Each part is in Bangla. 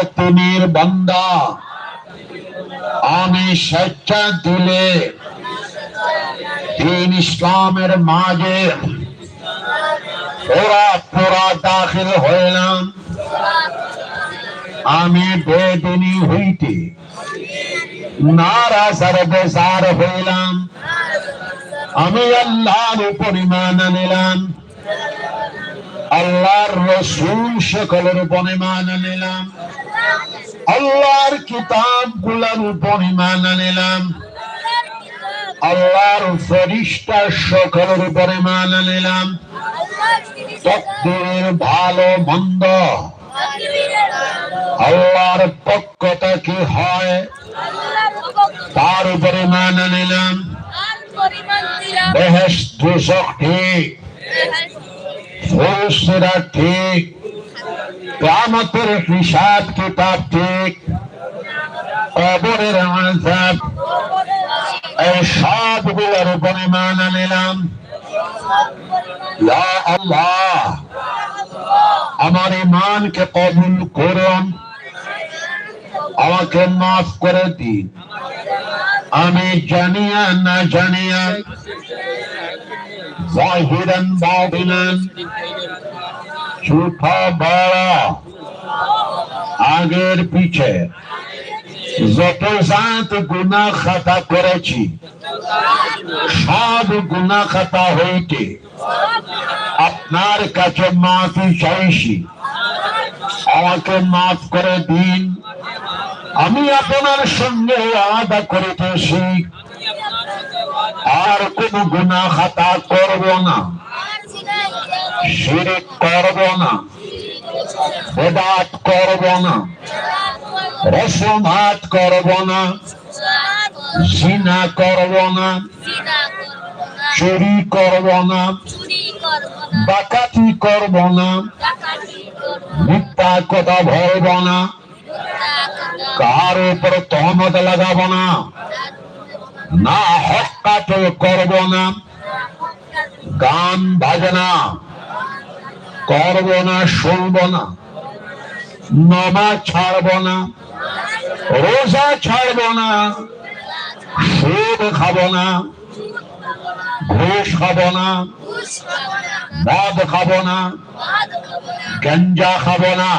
আর তিনির বান্দা। আমি স্বেচ্ছা দিলে দিন ইসলামের মাঝে ওরা পুরা দাখিল হইলাম। আমি বেদিনী হইতে নারাজ আর বেজার হইলাম। আমি আল্লাহর উপর ইমান আনিলাম। আল্লাহর রসুল সকলের উপর ইমান আনিলাম। আল্লাহর কিতাবগুলার উপর ইমান আনিলাম। আল্লাহর ফরিস্তা সকলের উপর ইমান আনিলাম। তকদিরের ভালো মন্দ। আল্লাহর পক্ষ থেকে হয়, তার উপরে মান নিলাম বেহেস দোষক ঠিক ঠিক। কামতের হিসাব কিতাব ঠিক, কবরের আজাব এই সবগুলোর উপরে মান নিলাম। আল্লাহ, আমার ইমানকে কবুল করুন আমাকে মাফ করে দিন। আমি জানিয়া না জানিয়া জাহিরান বাতিনান ছোট বড়। আগের পিছে। যত জাত গুনা খাতা করেছি, সব গুনা খাতা হইতে আপনার কাছে মাফি চাইছি। আমাকে মাফ করে দিন। আমি আপনার সঙ্গে আদা করিতেছি। আর কোন গুনা খাতা করব না। শিরিক করব না, বেদাত করব না রসমাত করব না, জিনা করব না, চুরি করব না, ডাকাতি করব না, মিথ্যা কথা ভরব না, কার উপর তহমত লাগাবো না না হক কাটল করব না, গান বাজনা করব না শুনব না নমাজ ছাড়ব না রোজা ছাড়ব না সুদ খাব না ঘুষ খাব না মদ খাব না গঞ্জা খাব না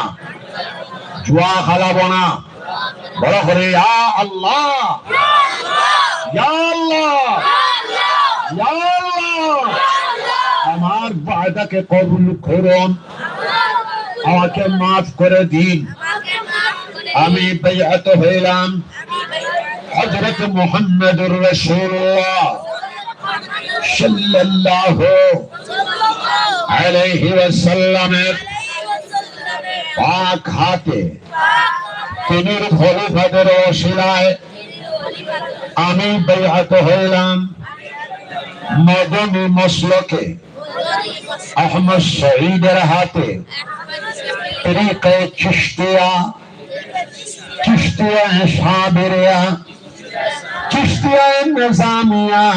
জুয়া খালাব না বড় করে আল্লাহ আল্লাহ আল্লাহ আমার বায়দাকে কবুল করুন। আমাকে মাফ করে দিন। আমি বেয়াত হইলাম। হযরত মুহাম্মদুর রাসূলুল্লাহ সাল্লাল্লাহু আলাইহি ওয়াসাল্লামের পাক হাতে তিনির খলিফাদের ওসিলায় আমি বেয়াত হইলাম। মদনী মসলকে أحمد سعید رہاتے طریق چشتیا چشتیا شابریا چشتیا نظامیہ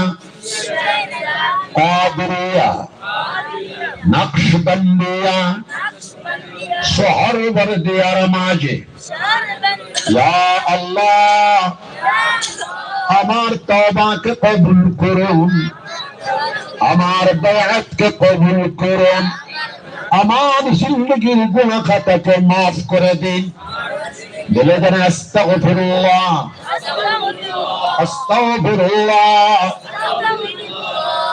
قادریا نقش بندیا سحر وردیا رماجے یا اللہ امار توبہ کے قبول کروں আমার বায়াতকে কবুল করুন আমার জিন্দগির গুণাখাতাকে মাফ করে দিন বলে দেন আস্তাগফিরুল্লাহ আস্তাগফিরুল্লাহ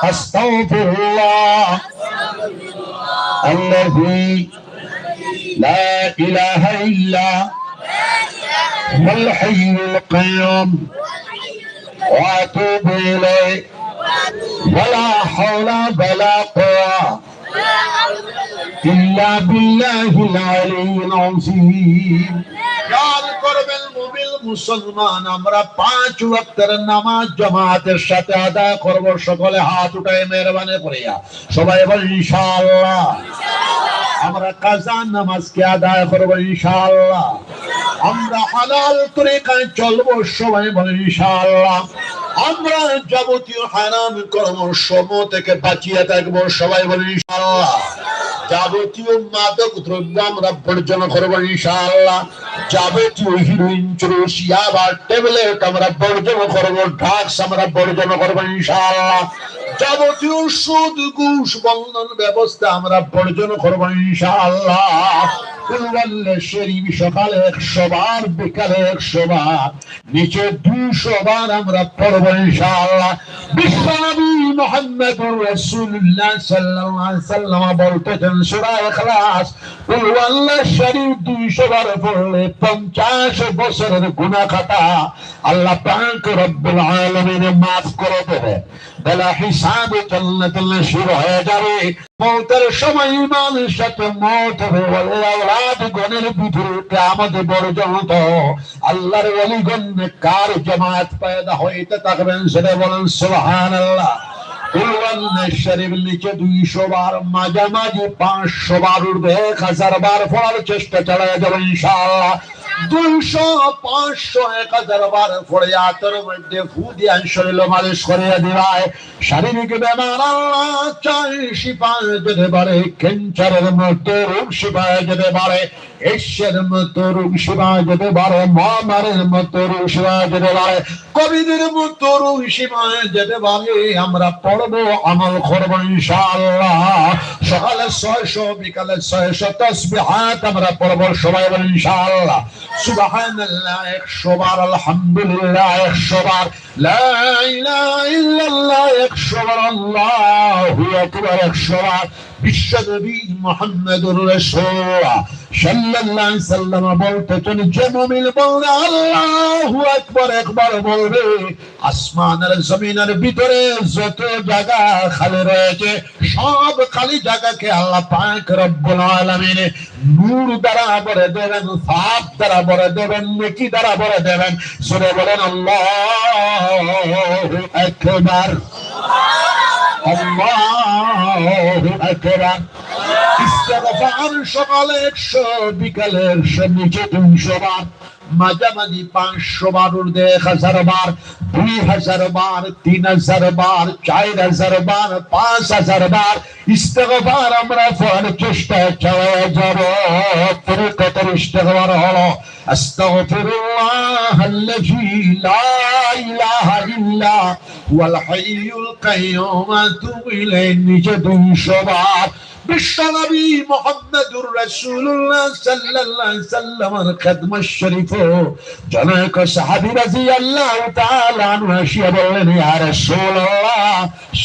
আস্তাগফিরুল্লাহ আল্লাহি লা ইলাহা ইল্লা হুয়াল হাইয়ুল কাইয়ুম ওয়া আতুবু ইলাইহি ولا حول ولا قوة إلا بالله العلي العظيم খেয়াল করবেন মুমিন মুসলমান আমরা পাঁচ ওয়াক্তের নামাজ জামাতের সাথে আদায় করব সকলে হাত উঠায় মেহরবানি করিয়া সবাই বল ইনশাআল্লাহ আমরা কাজা নামাজকে আদায় করব ইনশাআল্লাহ আমরা হালাল তরিকায় চলবো সবাই বলে ইনশাআল্লাহ আমরা যাবতীয় হারাম কর্ম সম থেকে বাঁচিয়ে থাকব। সবাই বলি, ইনশাআল্লাহ। যাবতীয় মাদক দ্রব্য আমরা বর্জন করব, ইনশাআল্লাহ। যাবতীয় হিরোইন চুরুস ইয়াবার ট্যাবলেট আমরা বর্জন করব ড্রাগস আমরা বর্জন করব, ইনশাআল্লাহ। যাবতীয় সুদ, ঘুষ, বন্ধন ব্যবস্থা আমরা বর্জন করব শরীফ সকালে একশো বার বিকালে একশো বার নিচে দুশো বার আমরা পড়ব বিশ্বনবী আলাইহি সাল্লাম বলতেছেন বার পড়লে পঞ্চাশ বছরের গুনাহ খাতা আল্লাহ রব্বুল করে দেবে বেলা হিসাবে জান্নাতুল্লাহ শুরু হয়ে যাবে। মৌতের সময় ইমানের সাথে মৌত হবে আওলাদ গণের ভিতরে আমাদের বড় জনত আল্লাহর ওলিগণ কার জামাত পয়দা হইতে থাকবেন সেটা বলেন দুইশো বার মাঝামাঝি পাঁচশো বার এক হাজার বার চেষ্টা চালায় যাবে ইনশাআল্লাহ। দুইশো পাঁচশো এক হাজার বার পড়ে আতর মধ্যে ফু দিয়া শরীর মালিশ করিয়া দিবায়। শারীরিক বেমার আল্লাহ চাই শিপায় যেতে পারে, ক্যান্সারের পারে। কবিদের মতো যেতে পারে আমরা পড়ব আমল করব ইনশাআল্লাহ। সকালে ছয়শো, বিকালে ছয়শো তসবিহাত আমরা পড়ব সবাই ইনশাআল্লাহ। সুবহানাল্লাহ, একশো বার, আলহামদুলিল্লাহ, একশো লা ইলাহা ইল্লাল্লাহ একশো বার আল্লাহু আকবার একশো বার বিশ্বনবী মুহাম্মদুর রাসূলুল্লাহ সাল্লাল্লাহু আলাইহি সাল্লাম বলতেছেন যে মুমিন বলবে, আল্লাহু আকবার, একবার বলবে, আসমানের জমিনের ভিতরে যত জায়গা খালি রয়েছে, সব খালি জায়গাকে আল্লাহ পাক রব্বুল আলামিন নূর দ্বারা ভরে দেবেন, সাপ দ্বারা ভরে দেবেন, নেকি দ্বারা ভরে দেবেন। সুরে বলেন, আল্লাহ একবার সকালে একশো বিকালে একশো নিচে দুইশো বার মাঝামাঝি পাঁচশো বার এক হাজার বার, দুই হাজার বার, তিন হাজার বার, চার হাজার বার, পাঁচ হাজার বার। ইস্তেগফার আমরা পড়ার চেষ্টা চালিয়ে যাব। তরিকতের ইস্তেগফার হলো, আস্তাগফিরুল্লাহ আল্লাযী লা ইলাহা ইল্লা হুয়াল হাইয়ুল কাইয়্যুম আতুবু ইলাইহি নিচে দুইশো বার। বিশ্বনবী মোহাম্মদুর রাসূলুল্লাহ সাল্লাল্লাহু আলাইহি সাল্লামের শরীফ সাহাবী রাদিয়াল্লাহু তাআলা আনহু বললেন, ইয়া রাসূলুল্লাহ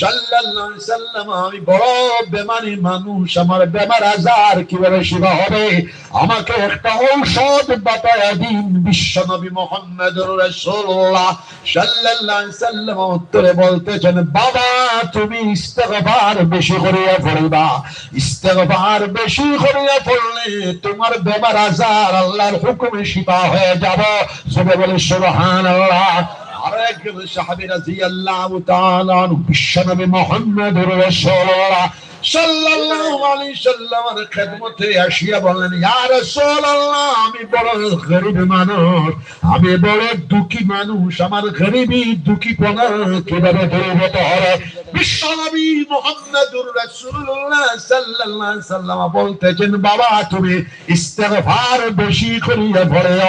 সাল্লাল্লাহু আলাইহি সাল্লাম, আমি বড় বেমানি মানুষ, আমার বেমার আজার কীভাবে হবে? আমাকে একটা ঔষধ বাতায়া দিন বিশ্বনবী মোহাম্মদুর রাসূলুল্লাহ সাল্লাল্লাহু আলাইহি সাল্লাম। উত্তরে বলতেছেন, বাবা তুমি ইস্তেগফার বেশি করিয়া পড়িবা বেশি করিয়া পড়লে তোমার বেমার আজার আল্লাহর হুকুমে হয়ে যাব। সবে বলে, সুবহানাল্লাহ। আর একজন সাহাবী রাদিয়াল্লাহু তাআলা আনহু বিশ্বনবী আমি বড় গরিব মানুষ, আমি বড় দুঃখী মানুষ, আমার গরিবি দুঃখী পনা কীভাবে দূর হতে হবে? বিশ্বনবী মোহাম্মদুর রাসূলুল্লাহ সাল্লাল্লাহু আলাইহি সাল্লাম বলতেছেন বাবা তুমি ইস্তেগফার বেশি করিয়া পড়ো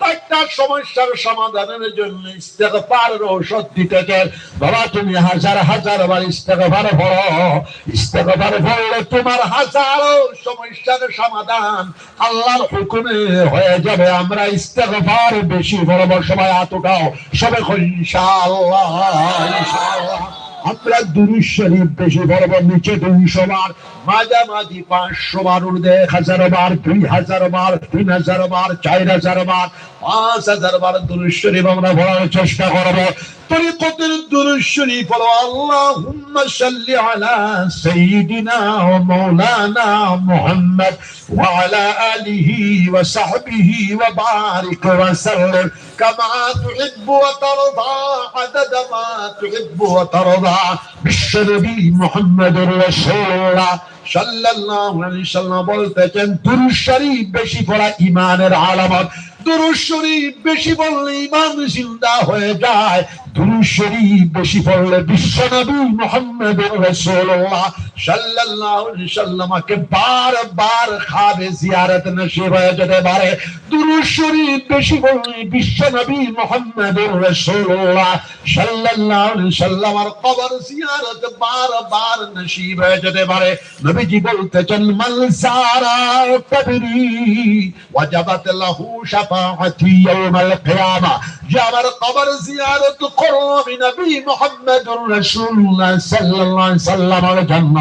প্রত্যেকটা সমস্যার সমাধানের জন্য ইস্তেগফারের ঔষধ দিতেছেন বাবা, তুমি হাজার হাজার বার ইস্তেগফার পড়ো। ইস্তেগফার পড়লে তোমার হাজারো সমস্যার সমাধান আল্লাহর হুকুমে হয়ে যাবে। আমরা ইস্তেগফার বেশি পড়ব। সবাই হাত উঠাও। সবাই ইনশাআল্লাহ আমরা দুরুদ শরীফ বেশি পড়ব। নিচে দুইশো বার, মাঝামাঝি পাঁচশো বার উর্ধে এক হাজার বার, দুই হাজার বার, তিন হাজার বার, চার হাজার বার পাঁচ হাজার বার দুরুদ শরীফ আমরা পড়ার চেষ্টা করব। তরিকতের দুরুদ শরীফ হলো আল্লাহুম্মা সাল্লি আলা সাইয়্যিদিনা ওয়া মাওলানা মুহাম্মদ ওয়া আলা আলিহি ওয়া সাহবিহি ওয়া বারিক ওয়া সাল্লিম। কামা তুহিব্বু ওয়া তারদা, আদাদ মা তুহিব্বু ওয়া তারদা। বিশ্বনবী মুহাম্মদুর রাসূলুল্লাহ সাল্লাল্লাহু আলাইহি সাল্লাম বলতেছেন, দুরূদ বেশি পড়া ঈমানের আলামত। দুরূদ শরীফ বেশি বললে ইমান জিন্দা হয়ে যায়। দুরূদ শরীফ বেশি পড়লে বিশ্বনবী মুহাম্মদুর রাসূলুল্লাহ সাল্লাল্লাহু আলাইহি সাল্লামকে বারবার খাবে, জিয়ারত নসিব হয়ে যেতে পারে। দুরূদ শরীফ বেশি পড়লে বিশ্বনবী মুহাম্মদুর রাসূলুল্লাহ সাল্লাল্লাহু আলাইহি সাল্লামের কবর জিয়ারত বারবার নসিব হয়ে যেতে পারে। নবীজি বলতেছেন, মান সারা কবরি ওয়াজাবাত লাহু শাফাআতি যাবার কবর জিয়ারত করো আমি নবী মুহাম্মদুর রাসূলুল্লাহ সাল্লাল্লাহু সাল্লামের জন্য।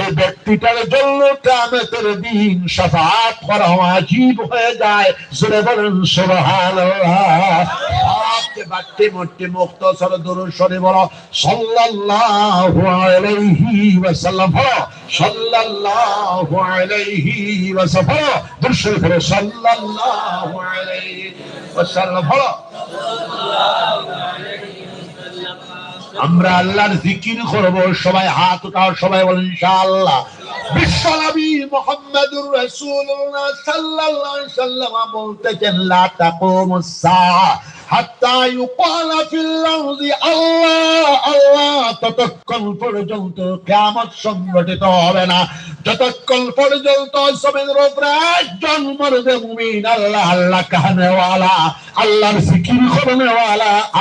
এই ব্যক্তিটার জন্য কিয়ামতের দিন শাফাআত করা ওয়াজিব হয়ে যায়। জোরে বলেন, সুবহানাল্লাহ। আপনি বাড়তে মোটে মুক্তসর দরুদ শরীফ বলো, সাল্লাল্লাহু আলাইহি ওয়াসাল্লাম বলো, সাল্লাল্লাহু আলাইহি ওয়াসাল্লাম দরুদ শরীফ সাল্লাল্লাহু আলাইহি আমরা আল্লাহর জিকির করব, সবাই হাত উঠাও, সবাই বলেন, ইনশাআল্লাহ। বিশ্বনবী মুহাম্মদুর রাসূলুল্লাহ সাল্লাল্লাহু আলাইহি ওয়াসাল্লাম বলতেছেন, লা তাকুমুস সাআ হাত্তা ইউকালা ফিল আরদি আল্লাহ আল্লাহ, ততক্ষণ পর্যন্ত কিয়ামত সংগঠিত হবে না। যতক্ষণ পর্যন্ত জমিনের উপরে একজন মরদে মুমিন, আল্লাহ আল্লাহ আল্লাহর জিকির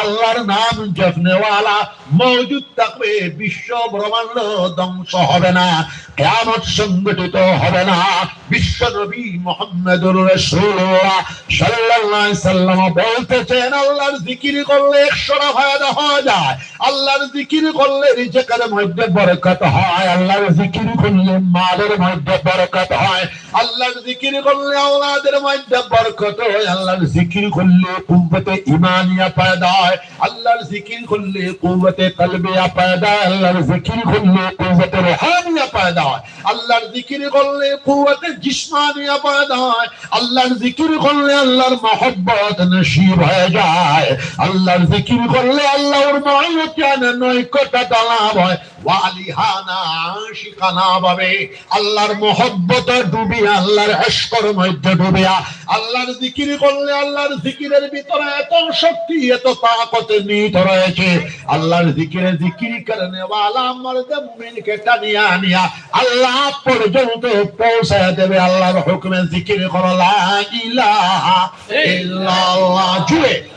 আল্লাহর নাম মৌজুদ থাকবে, বিশ্ব ব্রহ্মাণ্ড ধ্বংস হবে না, কিয়ামত সংগঠিত হবে না। বিশ্ব নবী মুহাম্মদুর রাসূলুল্লাহ সাল্লাল্লাহু আলাইহি সাল্লাম বলতেছেন আল্লাহর জিকির করলে 100 ফায়দা হয়ে যায়। আল্লাহর জিকির করলে রিজকের মধ্যে বরকত হয়। আল্লাহর জিকির করলে মালের মধ্যে বরকত হয়। আল্লাহর জিকির করলে আওলাদের মধ্যে বরকত হয়। আল্লাহর জিকির করলে কুওয়াতে ঈমানিয়া পয়দা হয়। আল্লাহর জিকির করলে কুওয়াতে কলবিয়া পয়দা আল্লাহর জিকির করলে কুওয়াতে রুহানিয়া পয়দা হয়। আল্লাহর জিকির করলে কুওয়াতে জিসমানিয়া পয়দা হয়। আল্লাহর জিকির করলে আল্লাহর মহব্বত নসিব হয়ে যায়। আল্লাহর জিকির করলে আল্লাহর মহব্বত নৈকট্যতা লাভ হয় ওয়ালিহানা আশিকানা ভাবে। আল্লাহর মহব্বত ডুবি আল্লাহর ইশকের মধ্যে ডুবিয়া। আল্লাহর জিকির করলে আল্লাহর জিকিরের ভিতরে এত শক্তি এত তাকত নিহিত রয়েছে। আল্লাহর জিকিরে জিকির করনে वाला মর্দ মুমিনকে টানিয়া আনিয়া আল্লাহ পর্যন্ত পৌঁছায় দেবে। আল্লাহর হুকুমে জিকির করো লা ইলাহা ইল্লাল্লাহ। জুড়ে লা ইলাহা ইল্লাল্লাহ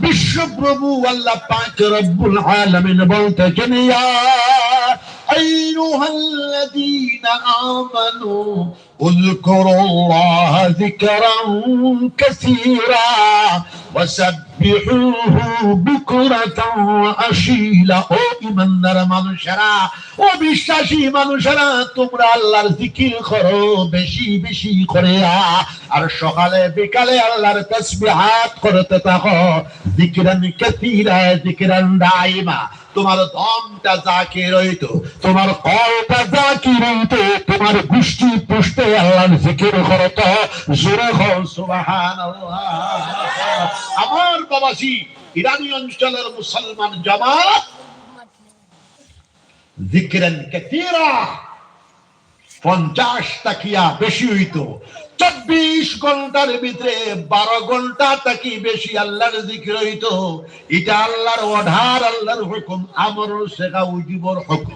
বিশ্বপ্রভু আল্লাহ পাক রব্বুল আলামিন বলতেছেন ইয়া أيها الذين آمنوا اذكروا الله ذكرا كثيرا وسبحوه بكرة وأشيلا ও ইমানদার মানুষেরা ও বিশ্বাসী মানুষেরা তোমরা আল্লাহর জিকির করো বেশি বেশি করে আর সকালে বিকালে আল্লাহর তাসবিহাত করতে থাকো জিকিরান কাসীরা জিকিরান দাইমা তোমার দমটা জাকির হইতো তোমার কলটা জাকির হইতো তোমার গোষ্ঠী পুষ্টে আল্লাহর জিকির করো তো জোরে হও সুবহানাল্লাহ। আমার বাবাজি, ইরানি অঞ্চলের মুসলমান জামাত জিকিরান কাসীরা পঞ্চাশ টাকিয়া বেশি হইতো। চব্বিশ ঘণ্টার ভিতরে বারো ঘণ্টা তাকি বেশি আল্লাহর জিকির হইতো। এটা আল্লাহর অঢার আল্লাহর হুকুম আমর শেখা উজিবর হুকুম।